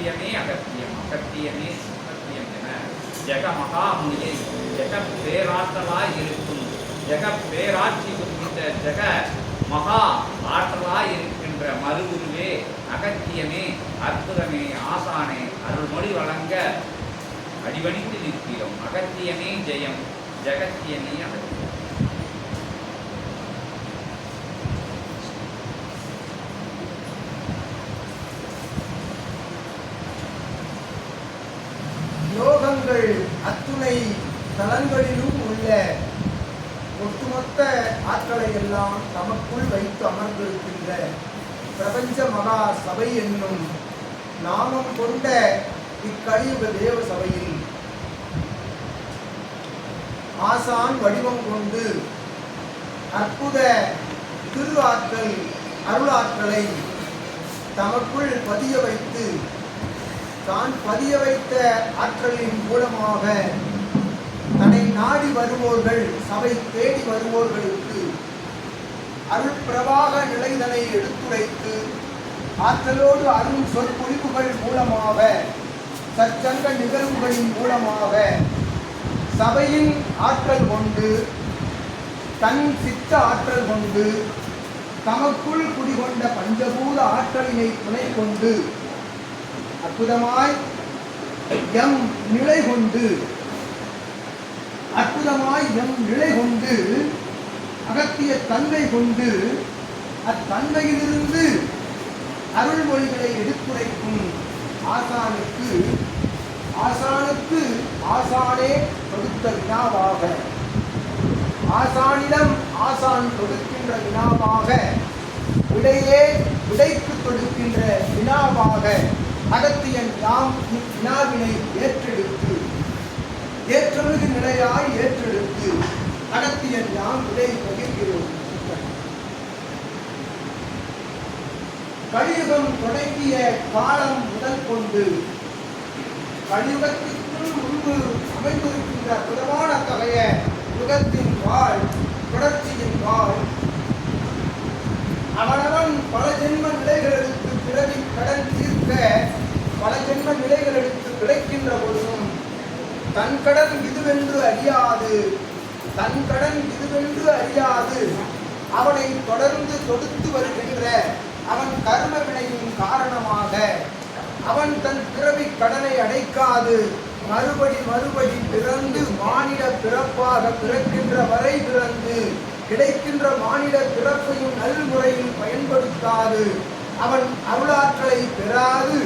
அகத்தியமே அகத்தியம் அகத்தியமே அகத்தியம் என ஜெக மகாமுனியை ஜெக பேராற்றலாய் இருக்கும் ஜெக பேராட்சி புரிகின்ற ஜெக மகா ஆற்றலாய் இருக்கின்ற மறுவுருவே அகத்தியமே அற்புதமே ஆசானே அருள்மொழி வழங்க அடிவணித்து நிற்கிறோம். அகத்தியமே ஜெயம் ஜெகத்தியமே அகத்தியம். உங்கள் அத்துணை தலங்களிலும் உள்ள ஒட்டுமொத்த ஆற்றலை எல்லாம் தமக்குள் வைத்து அமர்ந்திருக்கின்ற பிரபஞ்ச மகா சபை என்னும் நாமம் கொண்ட இக்கலியுக தேவ சபையில் ஆசான் வடிவம் கொண்டு அற்புத திரு ஆற்றல் அருளாற்றலை தமக்குள் பதிய வைத்து தான் பதிய வைத்த ஆற்றலின் மூலமாக தன்னை நாடி வருவோர்கள் சபை தேடி வருவோர்களுக்கு அருள் பிரவாக நிலைதனை எடுத்துரைத்து ஆற்றலோடு அருள் சொற்பொழிவுகள் மூலமாக சச்சங்க நிகழ்வுகளின் மூலமாக சபையின் ஆற்றல் கொண்டு தன் சித்த ஆற்றல் கொண்டு தமக்குள் குடிகொண்ட பஞ்சபூத ஆற்றலினை துணை கொண்டு அற்புதமாய் எம் நிலை கொண்டு அற்புதமாய் எம் நிலை கொண்டு அகத்திய தன்மை கொண்டு அத்தன்மையிலிருந்து அருள்மொழிகளை எடுத்துரைக்கும் ஆசானுக்கு ஆசானுக்கு ஆசானே தொடுத்த வினாவாக ஆசானிடம் ஆசான் தொடுக்கின்ற வினாவாக விடையே விடைக்கு கொடுக்கின்ற வினாவாக அகத்தியன் யாம் இவ்வினாவினை ஏற்றெடுத்து ஏற்றமிகு நிலையாய் ஏற்றெடுத்து அகத்தியன் யாம் விடை பகிர்கிறோம். கலியுகம் தொடங்கிய காலம் முதல் கொண்டு கலியுகத்திற்குள் முன்பு அமைந்திருக்கின்ற புதமான தகைய யுகத்தின் வாழ் தொடர்ச்சியின் வாழ். அவனவன் பல ஜென்ம நிலைகளுக்கு பிறவி கடன் தீர்க்க பல ஜென்ம நிலைகளுக்கு கிடைக்கின்ற பொழுதும் தன் கடன் இதுவென்று அறியாது தன் கடன் இதுவென்று அறியாது அவனை தொடர்ந்து தொடுத்து வருகின்ற அவன் கர்ம வினையின் காரணமாக. அவன் தன் பிறவி கடனை அடைக்காது. மறுபடி மறுபடி பிறந்து மானிட பிறப்பாக பிறக்கின்ற வரை பிறந்து கிடைக்கின்ற மானிட பிறப்பையும் நல்முறையில் பயன்படுத்தாது. அவன் அருளாற்றலை பெறாது.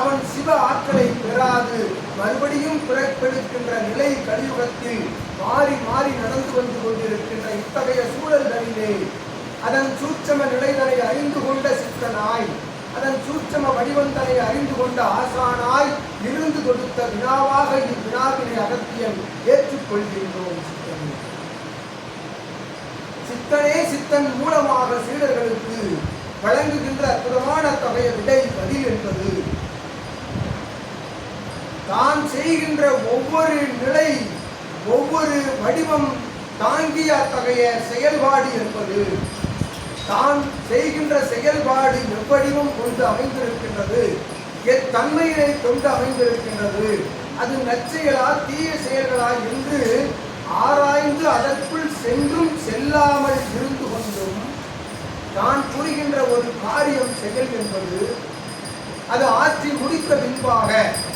அவன் சிவ ஆற்றலை பெறாது. மறுபடியும் பிறப்பெடுக்கின்ற நிலை கலியுகத்தில் மாறி மாறி நடந்து வந்து கொண்டிருக்கின்ற இத்தகைய சூழல்களிலே அதன் சூட்சம நிலைகளை அறிந்து கொண்ட சித்தனாய் அதன் சூட்சம வடிவந்தனை அறிந்து கொண்ட ஆசானாய் இருந்து கொடுத்த வினாவாக இவ்வினாவினை அகத்தியம் ஏற்றுக்கொள்கின்றோம் சித்தனே. சித்தனே சித்தன் மூலமாக சீடர்களுக்கு வழங்குகின்ற அற்புதமான தொகைய விடை பதில் என்பது தான் செய்கின்ற ஒவ்வொரு நிலை ஒவ்வொரு வடிவம் தாங்கி அத்தகைய செயல்பாடு என்பது. தான் செய்கின்ற செயல்பாடு எவ்வடிவம் கொண்டு அமைந்திருக்கின்றது எத்தன்மையை கொண்டு அமைந்திருக்கின்றது அது நற்செயலா தீய செயல்களா என்று ஆராய்ந்து அதற்குள் சென்றும் செல்லாமல் இருந்து கொண்டும் தான் புரிகின்ற ஒரு காரியம் செயல் என்பது அது ஆற்றி முடித்த பின்பாக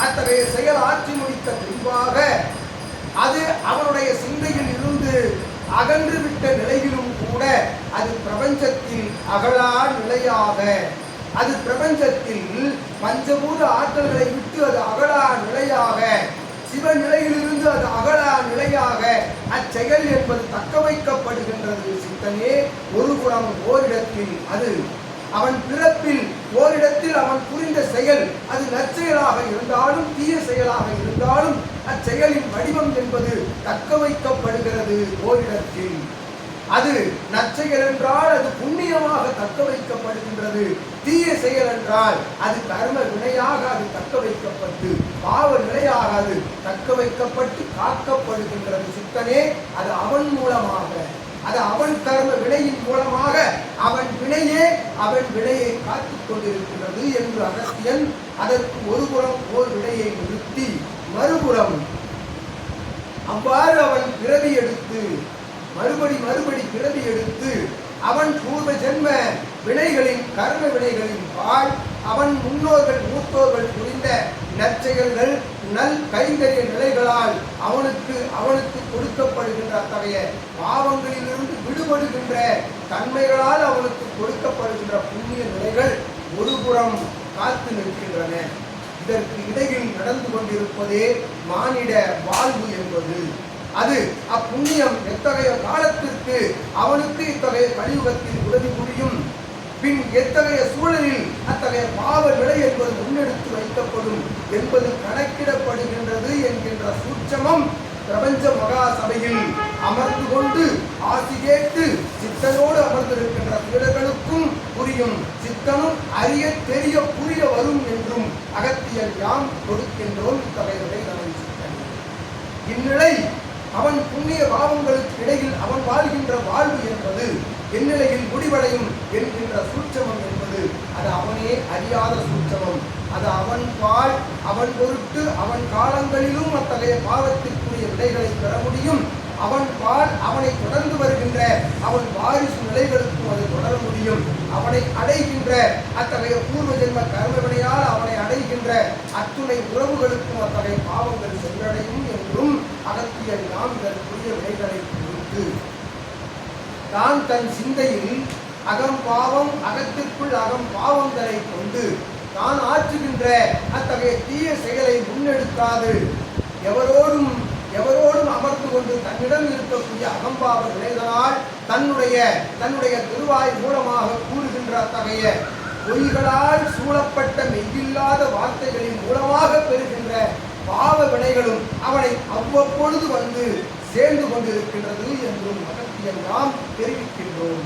அத்தகைய செயல் ஆற்றி முடித்த பின்பாக அது அவனுடைய சிந்தையில் இருந்து அகன்று விட்ட நிலையிலும் கூட அது பிரபஞ்சத்தில் அகலா நிலையாக. அது பிரபஞ்சத்தில் பஞ்சபூத ஆற்றல்களை விட்டு அது அகலா நிலையாக. சிவ நிலையிலிருந்து அது அகலா நிலையாக. அச்செயல் என்பது தக்க வைக்கப்படுகின்றது சித்தனே ஒரு குணம் ஓரிடத்தில் அது அவன் பிறப்பில் ஓரிடத்தில் அவன் புரிந்த செயல் அது நற்செயலாக இருந்தாலும் தீய செயலாக இருந்தாலும் அச்செயலின் வடிவம் என்பது தக்க வைக்கப்படுகிறது ஓரிடத்தில். அது நற்செயல் என்றால் அது புண்ணியமாக தக்க வைக்கப்படுகின்றது. தீய செயல் என்றால் அது கர்ம வினையாக அது தக்க வைக்கப்பட்டு பாவ நிலையாக அது தக்க வைக்கப்பட்டு காக்கப்படுகின்றது. சித்தனே அது அவன் மூலமாக. அது அவன் கர்ம வினையின் மூலமாக அவன் வினையே அவன் வினையை காத்துக் கொண்டிருக்கிறது என்று அகத்தியன் அதற்கு ஒரு புறம் ஓர் விடையை நிறுத்தி மறுபுறம் அவ்வாறு அவன் பிறவி எடுத்து மறுபடி மறுபடி பிறவி எடுத்து அவன் பூர்வ ஜென்ம வினைகளின் கர்ம வினைகளின் பால் அவன் முன்னோர்கள் மூத்தோர்கள் புரிந்த நற்செயல்கள் நல் கைங்கரிய நிலைகளால் அவனுக்கு அவனுக்கு கொடுக்கப்படுகின்ற அத்தகைய பாவங்களிலிருந்து விடுபடுகின்ற தன்மைகளால் அவனுக்கு கொடுக்கப்படுகின்ற புண்ணிய நிலைகள் ஒருபுறம் காத்து நிற்கின்றன. இதற்கு இடையில் நடந்து கொண்டிருப்பதே மானிட வாழ்வு என்பது. அது அப்புண்ணியம் எத்தகைய காலத்திற்கு அவனுக்கு இத்தகைய கலியுகத்தில் உதவி புரியும்? பின் எத்தகைய சூழலில் அத்தகைய பாவ விலை என்பது முன்னெடுத்து வைக்கப்படும் என்பது கணக்கிடப்படுகின்றது என்கின்ற சூட்சமம் பிரபஞ்ச மகா சபையில் அமர்ந்து கொண்டு ஆசி கேட்டு சித்தனோடு அமர்ந்திருக்கின்ற சீடர்களுக்கும் புரியும். சித்தனும் அறிய தெரிய புரிய வரும் என்றும் அகத்தியல் யாம் கொடுக்கின்றோம் இத்தகையவரை நிலை சித்தன். இந்நிலை அவன் புண்ணிய பாவங்களுக்கு இடையில் அவன் வாழ்கின்ற வாழ்வு என்பது எந்நிலையில் முடிவடையும் என்கின்ற சூட்சமம் என்பது அது அவனே அறியாத சூட்சமம். அது அவன் பால் அவன் பொருட்டு அவன் காலங்களிலும் அத்தகைய பாவத்திற்குரிய விடைகளை பெற முடியும். அவன் பால் அவனை தொடர்ந்து வருகின்ற அவன் வாரிசு நிலைகளுக்கும் அது தொடர முடியும். அவனை அடைகின்ற அத்தகைய பூர்வ ஜென்ம கர்மவினையால் அவனை அடைகின்ற அத்துணை உறவுகளுக்கும் அத்தகைய பாவங்கள் சென்றடையும் என்றும் அகத்திய நாம் இதற்குரிய விடைகளை குறித்து தான் தன் சிந்தையில் அகம் பாவம் அகத்திற்குள் அகம் பாவங்களை கொண்டு தான் ஆற்றுகின்ற அத்தகைய தீய செயலை முன்னெடுக்காது. எவரோடும் எவரோடும் அமர்ந்து கொண்டு தன்னிடம் இருக்கக்கூடிய அகம்பாவ நிலைதனால் தன்னுடைய தன்னுடைய திருவாய் மூலமாக கூறுகின்ற அத்தகைய பொய்களால் சூழப்பட்ட மெய்யில்லாத வார்த்தைகளின் மூலமாக பெறுகின்ற பாவ வினைகளும் அவனை அவ்வப்பொழுது வந்து சேர்ந்து கொண்டிருக்கின்றது என்றும் மகத்தியை நாம் தெரிவிக்கின்றோம்.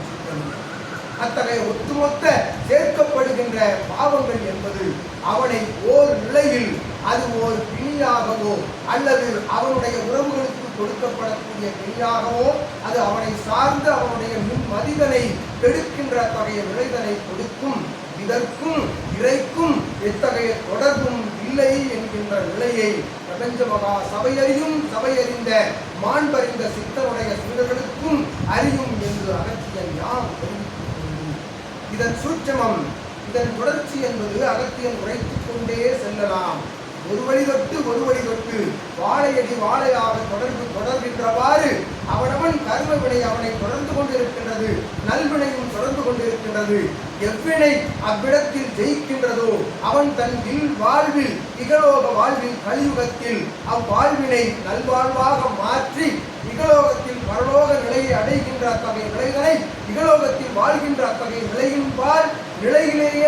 அத்தகைய ஒட்டுமொத்த சேர்க்கப்படுகின்ற பாவங்கள் என்பது அவனை ஓர் நிலையில் அது ஓர் பிணியாகவோ அல்லது அவனுடைய உறவுகளுக்கு கொடுக்கப்படக்கூடிய பிணியாகவோ அது அவனை சார்ந்து அவனுடைய மின் மதிதனை கெடுக்கின்ற அத்தகைய விளைதனை கொடுக்கும். இதற்கும் இறைக்கும் எத்தகைய தொடர்பும் இல்லை என்கின்ற நிலையை பிரபஞ்ச மகா சபையறியும் சபையறிந்த மாண்பறிந்த சித்தனுடைய சீடர்களுக்கும் அறியும் என்று அகத்தியன் யாம் இதன் சூட்சமம் இதன் தொடர்ச்சி என்பது அகத்தியன் உரைத்துக் கொண்டே செல்லலாம். ஒரு வழி தொட்டு ஒரு வழி தொட்டு வாழையடி வாழையாக தொடர்பு தொடர்கின்றவாறு அவனவன் கர்ம வினை அவனை தொடர்ந்து கொண்டிருக்கின்றது நல்வினையும் தொடர்ந்து கொண்டிருக்கின்றது. எவ்வினை அவ்விடத்தில் ஜெயிக்கின்றதோ அவன் தன் இல் வாழ்வில் இகலோக வாழ்வில் கலியுகத்தில் அவ்வாழ்வினை நல்வாழ்வாக மாற்றி இகலோகத்தில் பரலோக நிலையை அடைகின்ற அத்தகைய நிலைகளை இகலோகத்தில் வாழ்கின்ற அத்தகைய நிலையின்பால் நிலையிலேயே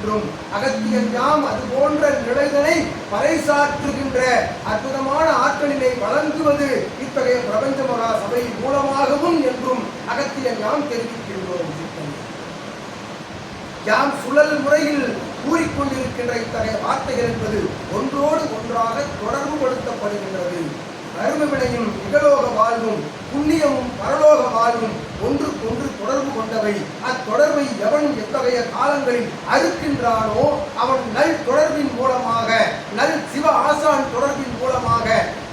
என்றும் அகத்தியன் யாம் அது போன்ற நிலைகளை பறைசாற்றுகின்ற அற்புதமான ஆற்றலினை வழங்குவது இத்தகைய பிரபஞ்ச மகா சபை மூலமாகவும் என்றும் அகத்தியன் யாம் தெரிவிக்கின்றோம். யாம் சுழல் முறையில் கூறிக்கொண்டிருக்கின்ற இத்தகைய வார்த்தைகள் என்பது ஒன்றோடு ஒன்றாக தொடர்பு படுத்தப்படுகின்றது கருமவினையும் இகலோக வாழ்வும் புண்ணியமும் பரலோக வாழ்வும் கொண்டவை. அத்தொடர்பை எவன் எத்தகைய காலங்களில் அறுக்கின்றானோ அவன் நல் தொடர்பின் மூலமாக நல் சிவ ஆசான் தொடர்பின் மூலமாக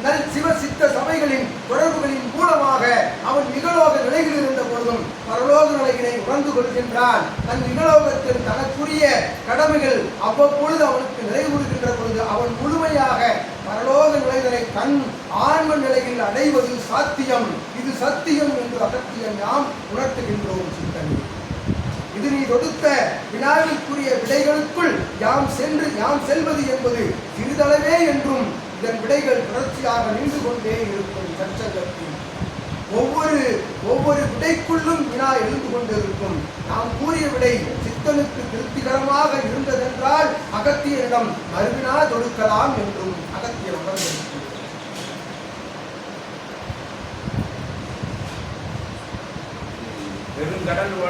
நல் சிவ சித்த சபைகளின் தொடர்புகளின் மூலமாக அவன் நிகழோக நிலையில் இருந்த பொழுதும் பரலோக நிலையினை உணர்ந்து கொள்கின்றான். தன் நிகழோகத்தில் தனக்குரிய கடமைகள் அவ்வப்பொழுது அவனுக்கு நிறைவுறுகின்ற பொழுது அவன் முழுமையாக பரலோக நிலைகளை தன் ஆன்ம நிலையில் அடைவது சாத்தியம். இது சத்தியம் என்று அகத்தியம் நாம் உணர்த்துகின்றோம் சிந்தனை இது நீ தொடுத்த வினாவிற்குரிய விடைகளுக்குள் யாம் சென்று யாம் செல்வது என்பது சிறிதளவே என்றும் இதன் விடைகள் தொடர்ச்சியாக நின்று கொண்டே இருக்கும் சச்சங்கத்தில் ஒவ்வொரு ஒவ்வொரு விடைக்குள்ளும் வினா எழுந்து கொண்டிருக்கும். நாம் கூறிய விடை சித்தனுக்கு திருப்திகரமாக இருந்ததென்றால் அகத்தியரிடம் மறுவினா தொடுக்கலாம் என்றும் அகத்தியர் அமர்ந்திருக்கிறார் lugar al lugar